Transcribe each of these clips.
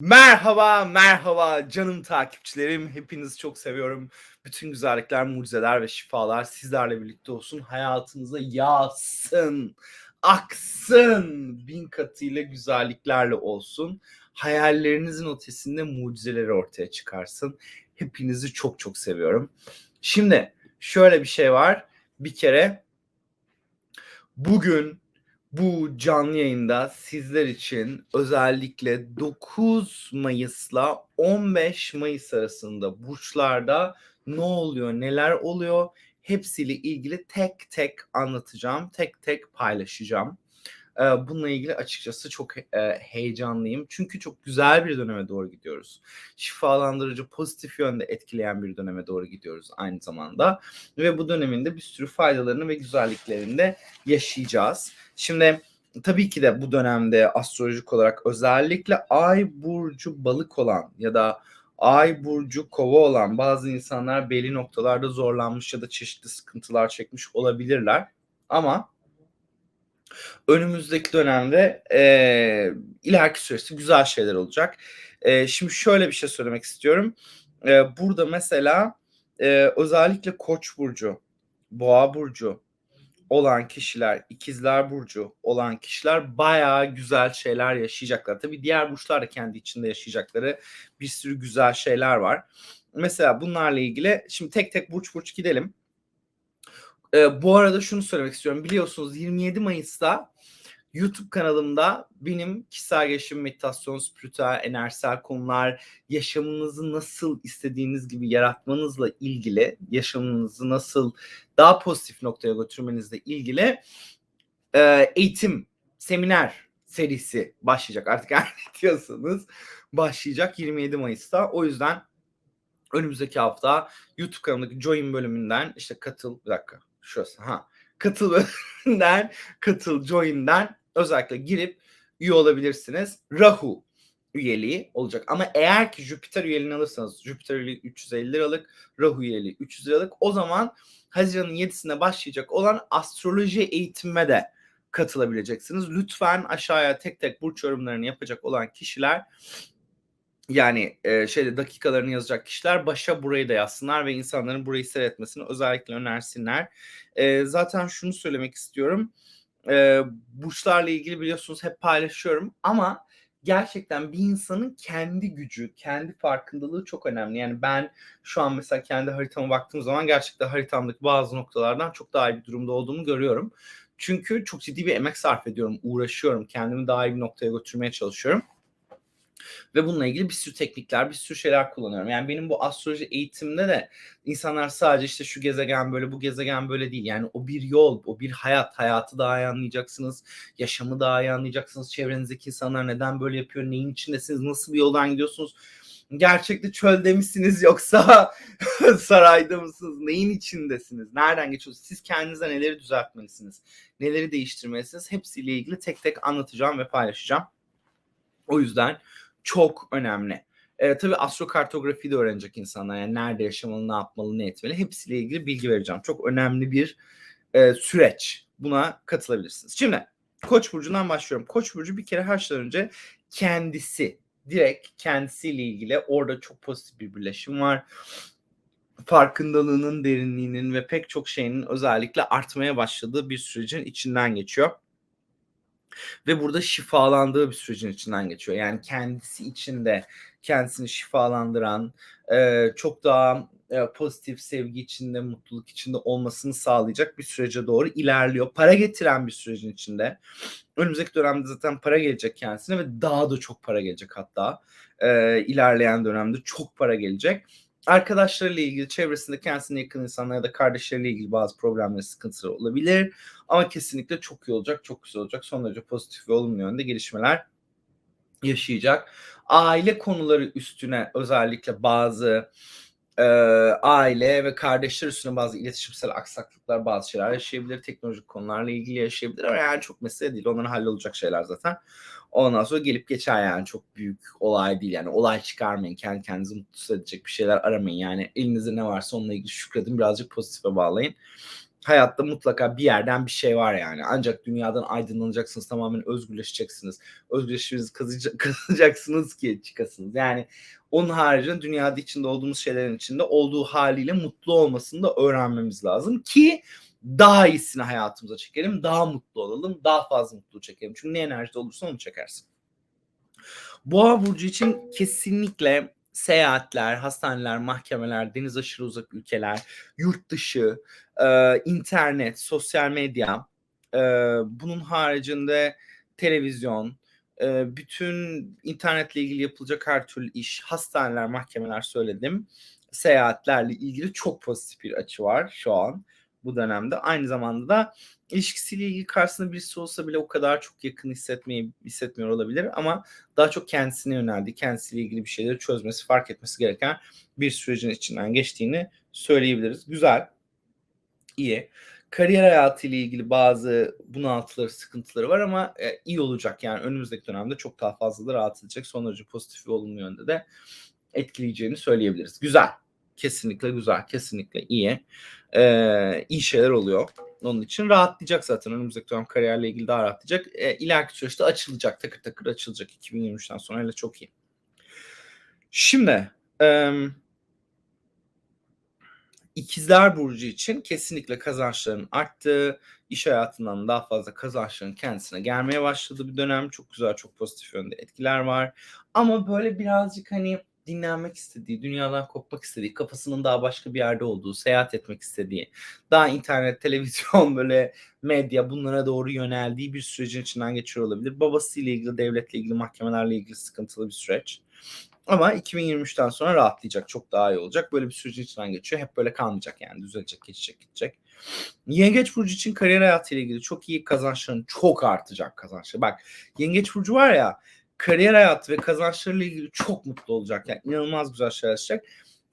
Merhaba, merhaba canım takipçilerim. Hepinizi çok seviyorum. Bütün güzellikler, mucizeler ve şifalar sizlerle birlikte olsun. Hayatınıza yağsın, aksın. Bin katıyla güzelliklerle olsun. Hayallerinizin ötesinde mucizeleri ortaya çıkarsın. Hepinizi çok çok seviyorum. Şimdi şöyle bir şey var. Bir kere bugün bu canlı yayında sizler için özellikle 9 Mayıs'la 15 Mayıs arasında burçlarda ne oluyor, neler oluyor hepsiyle ilgili tek tek anlatacağım, tek tek paylaşacağım. Bununla ilgili açıkçası çok heyecanlıyım. Çünkü çok güzel bir döneme doğru gidiyoruz. Şifalandırıcı, pozitif yönde etkileyen bir döneme doğru gidiyoruz aynı zamanda. Ve bu dönemin de bir sürü faydalarını ve güzelliklerini de yaşayacağız. Şimdi tabii ki de bu dönemde astrolojik olarak özellikle ay burcu balık olan ya da ay burcu kova olan bazı insanlar belli noktalarda zorlanmış ya da çeşitli sıkıntılar çekmiş olabilirler. Ama önümüzdeki dönemde e, ileriki süreçte güzel şeyler olacak. E, şimdi şöyle bir şey söylemek istiyorum. E, burada mesela e, özellikle Koç burcu, Boğa burcu olan kişiler, ikizler burcu olan kişiler bayağı güzel şeyler yaşayacaklar. Tabii diğer burçlar da kendi içinde yaşayacakları bir sürü güzel şeyler var. Mesela bunlarla ilgili şimdi tek tek burç burç gidelim. Ee, bu arada şunu söylemek istiyorum. Biliyorsunuz 27 Mayıs'ta YouTube kanalımda benim kişisel gelişim, meditasyon, spiritüel, enerjisel konular, yaşamınızı nasıl istediğiniz gibi yaratmanızla ilgili, yaşamınızı nasıl daha pozitif noktaya götürmenizle ilgili e, eğitim, seminer serisi başlayacak. Artık her ne diyorsanız başlayacak 27 Mayıs'ta. O yüzden önümüzdeki hafta YouTube kanalımdaki Join bölümünden işte katıl bir dakika şurası ha katıl bölümünden katıl join'den özellikle girip üye olabilirsiniz. Rahu üyeliği olacak. Ama eğer ki Jüpiter üyeliğini alırsanız Jüpiter üyeliği 350 liralık, Rahu üyeliği 300 liralık o zaman Haziran'ın 7'sine başlayacak olan astroloji eğitimime de katılabileceksiniz. Lütfen aşağıya tek tek burç yorumlarını yapacak olan kişiler yani e, şeyde dakikalarını yazacak kişiler başa burayı da yazsınlar ve insanların burayı seyretmesini özellikle önersinler. E, zaten şunu söylemek istiyorum. E, burçlarla ilgili biliyorsunuz hep paylaşıyorum ama gerçekten bir insanın kendi gücü, kendi farkındalığı çok önemli. Yani ben şu an mesela kendi haritama baktığım zaman gerçekten haritamdaki bazı noktalardan çok daha iyi bir durumda olduğumu görüyorum. Çünkü çok ciddi bir emek sarf ediyorum, uğraşıyorum, kendimi daha iyi bir noktaya götürmeye çalışıyorum. Ve bununla ilgili bir sürü teknikler, bir sürü şeyler kullanıyorum. Yani benim bu astroloji eğitimde de insanlar sadece işte şu gezegen böyle, bu gezegen böyle değil. Yani o bir yol, o bir hayat. Hayatı daha iyi anlayacaksınız. Yaşamı daha iyi anlayacaksınız. Çevrenizdeki insanlar neden böyle yapıyor, neyin içindesiniz, nasıl bir yoldan gidiyorsunuz. Gerçekte çölde misiniz yoksa sarayda mısınız? Neyin içindesiniz? Nereden geçiyorsunuz? Siz kendinize neleri düzeltmelisiniz? Neleri değiştirmelisiniz? Hepsiyle ilgili tek tek anlatacağım ve paylaşacağım. O yüzden çok önemli. E, tabii astrokartografi de öğrenecek insanlar. Yani nerede yaşamalı, ne yapmalı, ne etmeli hepsiyle ilgili bilgi vereceğim. Çok önemli bir e, süreç. Buna katılabilirsiniz. Şimdi Koç burcundan başlıyorum. Koç burcu bir kere her şeyden önce kendisi, direkt kendisiyle ilgili orada çok pozitif bir birleşim var. Farkındalığının derinliğinin ve pek çok şeyin özellikle artmaya başladığı bir sürecin içinden geçiyor ve burada şifalandığı bir sürecin içinden geçiyor. Yani kendisi içinde kendisini şifalandıran, e, çok daha e, pozitif, sevgi içinde, mutluluk içinde olmasını sağlayacak bir sürece doğru ilerliyor. Para getiren bir sürecin içinde. Önümüzdeki dönemde zaten para gelecek kendisine ve daha da çok para gelecek hatta. E, ilerleyen dönemde çok para gelecek arkadaşlarıyla ilgili, çevresinde kendisine yakın insanlar ya da kardeşleriyle ilgili bazı problemler, sıkıntıları olabilir. Ama kesinlikle çok iyi olacak, çok güzel olacak. Son derece pozitif ve olumlu yönde gelişmeler yaşayacak. Aile konuları üstüne özellikle bazı e, aile ve kardeşler üstüne bazı iletişimsel aksaklıklar, bazı şeyler yaşayabilir. Teknolojik konularla ilgili yaşayabilir ama yani çok mesele değil. Onların hallolacak şeyler zaten. Ondan sonra gelip geçer yani çok büyük olay değil. Yani olay çıkarmayın. Kendi kendinizi mutlu edecek bir şeyler aramayın. Yani elinizde ne varsa onunla ilgili şükredin. Birazcık pozitife bağlayın. Hayatta mutlaka bir yerden bir şey var yani. Ancak dünyadan aydınlanacaksınız, tamamen özgürleşeceksiniz. Özgürleşmenizi kazanacaksınız ki çıkasınız. Yani onun haricinde dünyada içinde olduğumuz şeylerin içinde olduğu haliyle mutlu olmasını da öğrenmemiz lazım ki daha iyisini hayatımıza çekelim, daha mutlu olalım, daha fazla mutluluk çekelim. Çünkü ne enerjide olursa onu çekersin. Boğa burcu için kesinlikle seyahatler, hastaneler, mahkemeler, deniz aşırı uzak ülkeler, yurt dışı, e, internet, sosyal medya, e, bunun haricinde televizyon, e, bütün internetle ilgili yapılacak her türlü iş, hastaneler, mahkemeler söyledim. Seyahatlerle ilgili çok pozitif bir açı var şu an bu dönemde. Aynı zamanda da ilişkisiyle ilgili karşısında birisi olsa bile o kadar çok yakın hissetmeyi hissetmiyor olabilir ama daha çok kendisine yöneldi. Kendisiyle ilgili bir şeyleri çözmesi, fark etmesi gereken bir sürecin içinden geçtiğini söyleyebiliriz. Güzel. iyi. Kariyer hayatıyla ilgili bazı bunaltıları, sıkıntıları var ama e, iyi olacak. Yani önümüzdeki dönemde çok daha fazla da rahat edecek. Son derece pozitif ve olumlu yönde de etkileyeceğini söyleyebiliriz. Güzel. Kesinlikle güzel. Kesinlikle iyi. Ee, iyi şeyler oluyor. Onun için rahatlayacak zaten. Önümüzdeki dönem kariyerle ilgili daha rahatlayacak. E, ileriki süreçte açılacak. Takır takır açılacak. 2023'ten sonra öyle çok iyi. Şimdi e, İkizler Burcu için kesinlikle kazançların arttığı, iş hayatından daha fazla kazançların kendisine gelmeye başladığı bir dönem. Çok güzel, çok pozitif yönde etkiler var. Ama böyle birazcık hani dinlenmek istediği, dünyadan kopmak istediği, kafasının daha başka bir yerde olduğu, seyahat etmek istediği, daha internet, televizyon, böyle medya bunlara doğru yöneldiği bir sürecin içinden geçiyor olabilir. Babasıyla ilgili, devletle ilgili, mahkemelerle ilgili sıkıntılı bir süreç. Ama 2023'ten sonra rahatlayacak. Çok daha iyi olacak. Böyle bir sürecin içinden geçiyor. Hep böyle kalmayacak yani. Düzelecek, geçecek, gidecek. Yengeç Burcu için kariyer hayatıyla ilgili çok iyi kazançların çok artacak kazançları. Bak Yengeç Burcu var ya kariyer hayatı ve kazançlarıyla ilgili çok mutlu olacak. Yani inanılmaz güzel şeyler yaşayacak.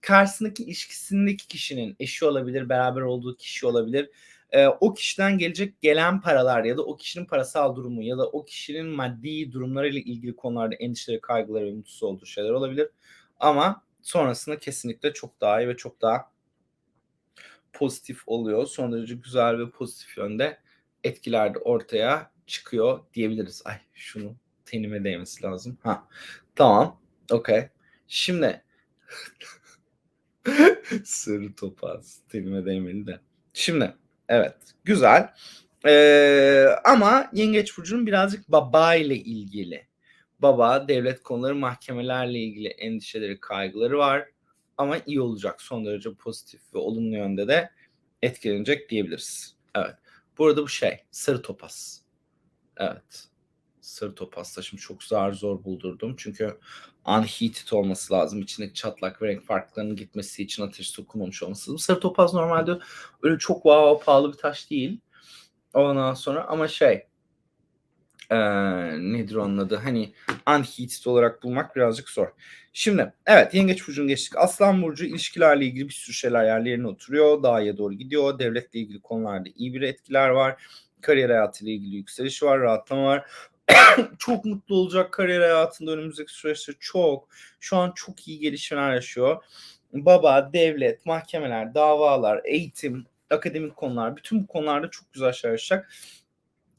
Karşısındaki ilişkisindeki kişinin eşi olabilir, beraber olduğu kişi olabilir. Ee, o kişiden gelecek gelen paralar ya da o kişinin parasal durumu ya da o kişinin maddi durumlarıyla ilgili konularda endişeleri, kaygıları ve mutsuz olduğu şeyler olabilir. Ama sonrasında kesinlikle çok daha iyi ve çok daha pozitif oluyor. Son derece güzel ve pozitif yönde etkiler de ortaya çıkıyor diyebiliriz. Ay şunu tenime değmesi lazım. Ha tamam. Okey. Şimdi sırrı topaz tenime değmeli de. Şimdi evet güzel. Ee, ama Yengeç Burcu'nun birazcık baba ile ilgili. Baba, devlet konuları, mahkemelerle ilgili endişeleri, kaygıları var. Ama iyi olacak. Son derece pozitif ve olumlu yönde de etkilenecek diyebiliriz. Evet. Burada bu şey. Sarı topaz. Evet. Sarı topaz taşım çok zor zor buldurdum. Çünkü unheated olması lazım. İçindeki çatlak ve renk farklarının gitmesi için ateş sokulmamış olması lazım. Sarı topaz normalde öyle çok wow, pahalı bir taş değil. Ondan sonra ama şey ee, nedir onun adı? Hani unheated olarak bulmak birazcık zor. Şimdi evet Yengeç Burcu'nu geçtik. Aslan Burcu ilişkilerle ilgili bir sürü şeyler yerlerine oturuyor. Dağya doğru gidiyor. Devletle ilgili konularda iyi bir etkiler var. Kariyer hayatıyla ilgili yükseliş var, rahatlama var. çok mutlu olacak kariyer hayatında önümüzdeki süreçte çok. Şu an çok iyi gelişmeler yaşıyor. Baba, devlet, mahkemeler, davalar, eğitim, akademik konular bütün bu konularda çok güzel şeyler yaşayacak.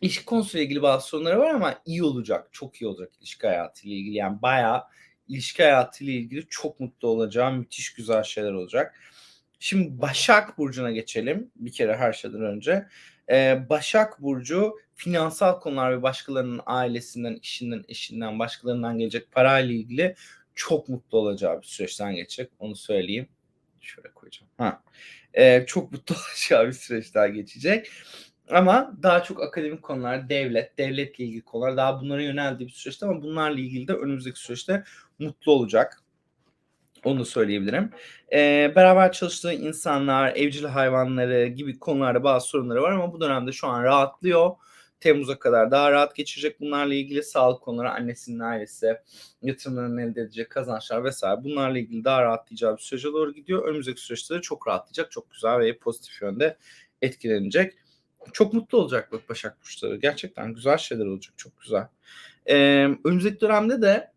İlişki konusuyla ilgili bazı sorunları var ama iyi olacak. Çok iyi olacak ilişki hayatıyla ilgili. Yani bayağı ilişki hayatıyla ilgili çok mutlu olacağım. Müthiş güzel şeyler olacak. Şimdi Başak Burcu'na geçelim bir kere her şeyden önce. Ee, Başak Burcu finansal konular ve başkalarının ailesinden, işinden, eşinden, başkalarından gelecek parayla ilgili çok mutlu olacağı bir süreçten geçecek. Onu söyleyeyim. Şöyle koyacağım. Ha. Ee, çok mutlu olacağı bir süreçten geçecek. Ama daha çok akademik konular, devlet, devletle ilgili konular daha bunlara yöneldiği bir süreçte ama bunlarla ilgili de önümüzdeki süreçte mutlu olacak. Onu söyleyebilirim. Ee, beraber çalıştığı insanlar, evcil hayvanları gibi konularda bazı sorunları var ama bu dönemde şu an rahatlıyor. Temmuz'a kadar daha rahat geçecek bunlarla ilgili sağlık konuları, annesinin ailesi, yatırımlarını elde edecek kazançlar vesaire bunlarla ilgili daha rahatlayacağı bir sürece doğru gidiyor. Önümüzdeki süreçte de çok rahatlayacak, çok güzel ve pozitif yönde etkilenecek. Çok mutlu olacak bak Başak Burçları. Gerçekten güzel şeyler olacak. Çok güzel. Ee, önümüzdeki dönemde de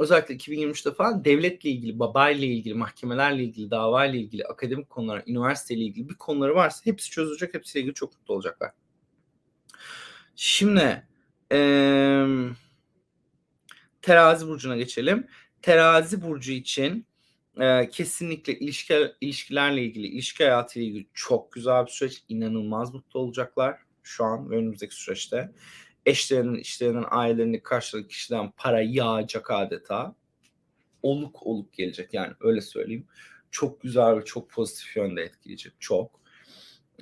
özellikle 2023'te falan devletle ilgili, babayla ilgili, mahkemelerle ilgili, davayla ilgili, akademik konular, üniversiteyle ilgili bir konuları varsa hepsi çözülecek. Hepsiyle ilgili çok mutlu olacaklar. Şimdi eee Terazi burcuna geçelim. Terazi burcu için e, kesinlikle ilişki, ilişkilerle ilgili, ilişki hayatıyla ilgili çok güzel bir süreç. İnanılmaz mutlu olacaklar şu an ve önümüzdeki süreçte. Eşlerinin, işlerinin, ailelerinin karşılıklı kişiden para yağacak adeta. Oluk oluk gelecek yani öyle söyleyeyim. Çok güzel ve çok pozitif yönde etkileyecek. Çok.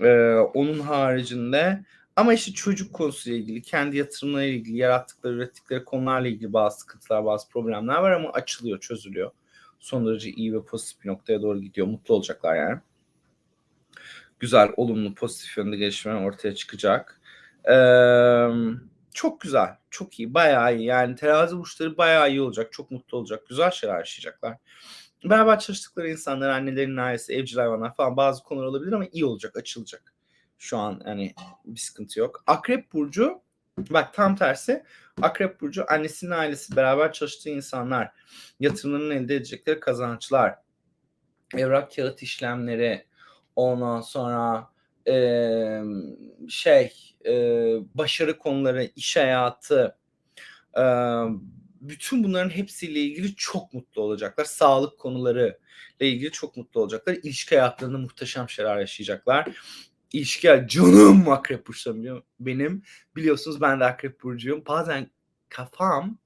Ee, onun haricinde ama işte çocuk konusuyla ilgili, kendi yatırımlarıyla ilgili, yarattıkları, ürettikleri konularla ilgili bazı sıkıntılar, bazı problemler var ama açılıyor, çözülüyor. Son derece iyi ve pozitif bir noktaya doğru gidiyor. Mutlu olacaklar yani. Güzel, olumlu, pozitif yönde gelişmeler ortaya çıkacak. Ee, çok güzel, çok iyi, bayağı iyi. Yani terazi burçları bayağı iyi olacak, çok mutlu olacak, güzel şeyler yaşayacaklar. Beraber çalıştıkları insanlar, annelerinin ailesi, evcil hayvanlar falan bazı konular olabilir ama iyi olacak, açılacak. Şu an yani bir sıkıntı yok. Akrep Burcu bak tam tersi. Akrep Burcu annesinin ailesi beraber çalıştığı insanlar yatırımlarının elde edecekleri kazançlar evrak kağıt işlemleri ondan sonra e, şey e, başarı konuları iş hayatı e, bütün bunların hepsiyle ilgili çok mutlu olacaklar. Sağlık konuları ile ilgili çok mutlu olacaklar. İlişki hayatlarında muhteşem şeyler yaşayacaklar ilişki canım akrep burçlarım benim. Biliyorsunuz ben de akrep burcuyum. Bazen kafam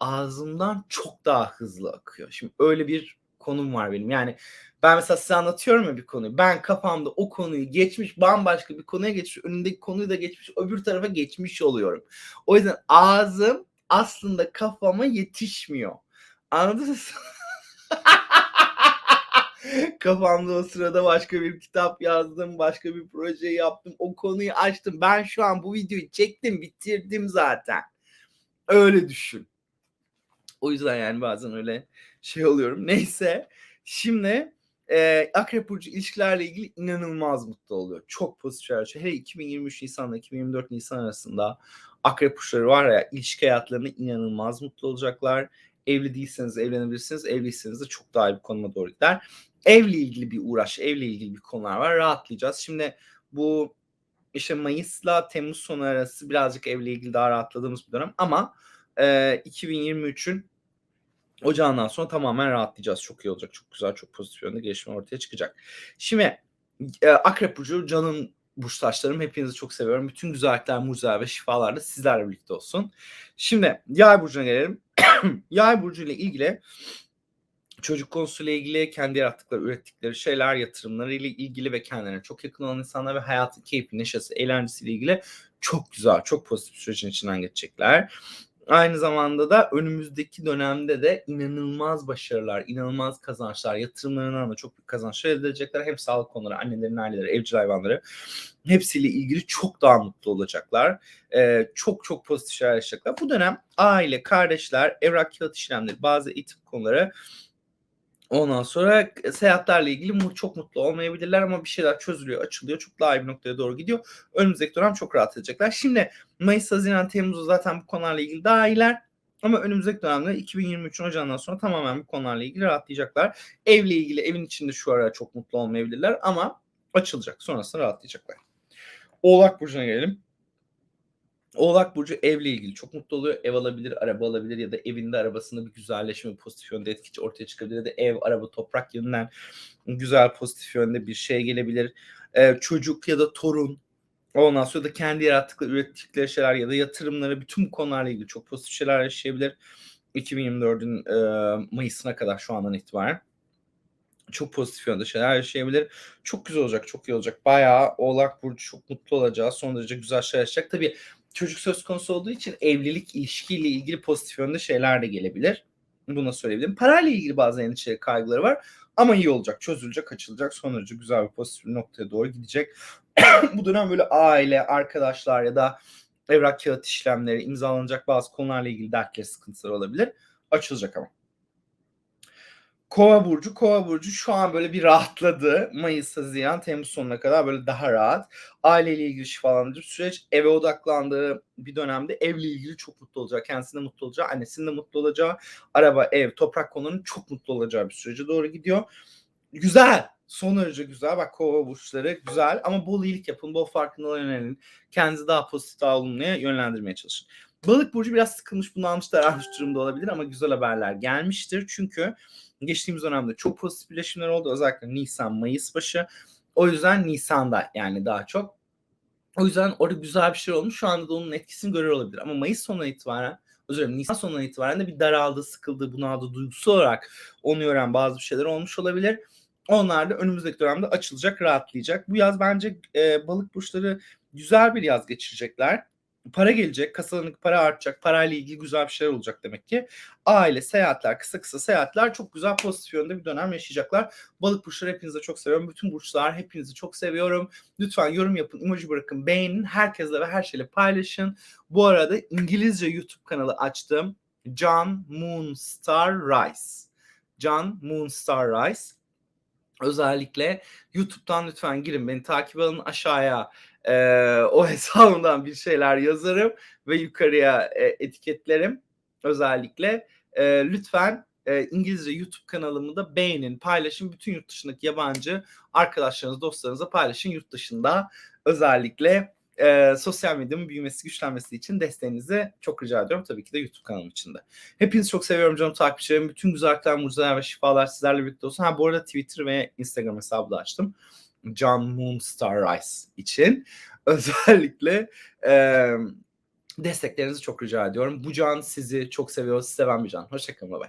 ağzımdan çok daha hızlı akıyor. Şimdi öyle bir konum var benim. Yani ben mesela size anlatıyorum ya bir konuyu. Ben kafamda o konuyu geçmiş bambaşka bir konuya geçmiş. Önündeki konuyu da geçmiş öbür tarafa geçmiş oluyorum. O yüzden ağzım aslında kafama yetişmiyor. Anladınız? Kafamda o sırada başka bir kitap yazdım, başka bir proje yaptım, o konuyu açtım. Ben şu an bu videoyu çektim, bitirdim zaten. Öyle düşün. O yüzden yani bazen öyle şey oluyorum. Neyse. Şimdi e, Akrep Burcu ilişkilerle ilgili inanılmaz mutlu oluyor. Çok pozitif şeyler. Hele 2023 Nisan'la 2024 Nisan arasında Akrep Burçları var ya ilişki hayatlarını inanılmaz mutlu olacaklar. Evli değilseniz evlenebilirsiniz. Evliyseniz de çok daha iyi bir konuma doğru gider evle ilgili bir uğraş, evle ilgili bir konular var. Rahatlayacağız. Şimdi bu işte Mayıs'la Temmuz sonu arası birazcık evle ilgili daha rahatladığımız bir dönem ama e, 2023'ün ocağından sonra tamamen rahatlayacağız. Çok iyi olacak. Çok güzel, çok pozitif yönde gelişme ortaya çıkacak. Şimdi e, Akrep Burcu canım burçtaşlarım. Hepinizi çok seviyorum. Bütün güzellikler, mucizeler ve şifalar da sizlerle birlikte olsun. Şimdi Yay Burcu'na gelelim. Yay Burcu ile ilgili çocuk konusuyla ilgili kendi yarattıkları, ürettikleri şeyler, yatırımlarıyla ilgili ve kendilerine çok yakın olan insanlar ve hayatın keyfi, neşesi, eğlencesiyle ilgili çok güzel, çok pozitif sürecin içinden geçecekler. Aynı zamanda da önümüzdeki dönemde de inanılmaz başarılar, inanılmaz kazançlar, yatırımlarından da çok büyük kazançlar elde edecekler. Hem sağlık konuları, annelerin aileleri, evcil hayvanları hepsiyle ilgili çok daha mutlu olacaklar. Ee, çok çok pozitif şeyler yaşayacaklar. Bu dönem aile, kardeşler, evrak kağıt işlemleri, bazı eğitim konuları Ondan sonra seyahatlerle ilgili çok mutlu olmayabilirler ama bir şeyler çözülüyor, açılıyor. Çok daha iyi bir noktaya doğru gidiyor. Önümüzdeki dönem çok rahat edecekler. Şimdi Mayıs, Haziran, Temmuz'da zaten bu konularla ilgili daha iyiler. Ama önümüzdeki dönemde 2023 Ocağı'ndan sonra tamamen bu konularla ilgili rahatlayacaklar. Evle ilgili evin içinde şu ara çok mutlu olmayabilirler ama açılacak. Sonrasında rahatlayacaklar. Oğlak Burcu'na gelelim. Oğlak Burcu evle ilgili çok mutlu oluyor. Ev alabilir, araba alabilir ya da evinde arabasında bir güzelleşme, pozitif yönde etki ortaya çıkabilir ya da ev, araba, toprak yönünden güzel, pozitif yönde bir şey gelebilir. Ee, çocuk ya da torun Ondan sonra da kendi yarattıkları, ürettikleri şeyler ya da yatırımları bütün bu konularla ilgili çok pozitif şeyler yaşayabilir. 2024'ün e, Mayıs'ına kadar şu andan itibaren çok pozitif yönde şeyler yaşayabilir. Çok güzel olacak, çok iyi olacak. Bayağı Oğlak Burcu çok mutlu olacağı, son derece güzel şeyler yaşayacak. Tabii çocuk söz konusu olduğu için evlilik ilişkiyle ilgili pozitif yönde şeyler de gelebilir. Buna söyleyebilirim. Parayla ilgili bazı endişe kaygıları var. Ama iyi olacak, çözülecek, açılacak. Son derece güzel bir pozitif bir noktaya doğru gidecek. Bu dönem böyle aile, arkadaşlar ya da evrak kağıt işlemleri, imzalanacak bazı konularla ilgili dertleri, sıkıntılar olabilir. Açılacak ama. Kova burcu, Kova burcu şu an böyle bir rahatladı. Mayıs, haziran, temmuz sonuna kadar böyle daha rahat. Aileyle ilgili şifalandırıcı süreç, eve odaklandığı bir dönemde evle ilgili çok mutlu olacak. Kendisinin de mutlu olacağı, annesinin de mutlu olacağı, araba, ev, toprak konularının çok mutlu olacağı bir sürece doğru gidiyor. Güzel. Son derece güzel. Bak kova burçları güzel ama bol iyilik yapın, bol farkındalığa yönelin. Kendinizi daha pozitif, daha olumluya yönlendirmeye çalışın. Balık burcu biraz sıkılmış, bunalmış, daralmış durumda olabilir ama güzel haberler gelmiştir. Çünkü geçtiğimiz dönemde çok pozitif birleşimler oldu. Özellikle Nisan, Mayıs başı. O yüzden Nisan'da yani daha çok. O yüzden orada güzel bir şey olmuş. Şu anda da onun etkisini görüyor olabilir. Ama Mayıs sonuna itibaren özür dilerim Nisan sonuna itibaren de bir daraldı, sıkıldı, bunaldı duygusal olarak onu gören bazı bir şeyler olmuş olabilir. Onlar da önümüzdeki dönemde açılacak, rahatlayacak. Bu yaz bence e, balık burçları güzel bir yaz geçirecekler. Para gelecek, kasalarındaki para artacak, parayla ilgili güzel bir şeyler olacak demek ki. Aile, seyahatler, kısa kısa seyahatler çok güzel pozitif yönde bir dönem yaşayacaklar. Balık burçları hepinizi çok seviyorum. Bütün burçlar hepinizi çok seviyorum. Lütfen yorum yapın, emoji bırakın, beğenin. Herkesle ve her şeyle paylaşın. Bu arada İngilizce YouTube kanalı açtım. John Moonstar Rice. John Moonstar Rice. Özellikle YouTube'dan lütfen girin beni takip alın aşağıya e, o hesabımdan bir şeyler yazarım ve yukarıya e, etiketlerim özellikle. E, lütfen e, İngilizce YouTube kanalımı da beğenin, paylaşın. Bütün yurt dışındaki yabancı arkadaşlarınız, dostlarınıza paylaşın. Yurt dışında özellikle e, sosyal medyanın büyümesi, güçlenmesi için desteğinizi çok rica ediyorum. Tabii ki de YouTube kanalım için de. Hepinizi çok seviyorum canım takipçilerim. Bütün güzellikler, mucizeler ve şifalar sizlerle birlikte olsun. Ha bu arada Twitter ve Instagram hesabı da açtım. John Moonstar Rice için. Özellikle e, desteklerinizi çok rica ediyorum. Bu can sizi çok seviyor, seven bir can. Hoşçakalın, bye.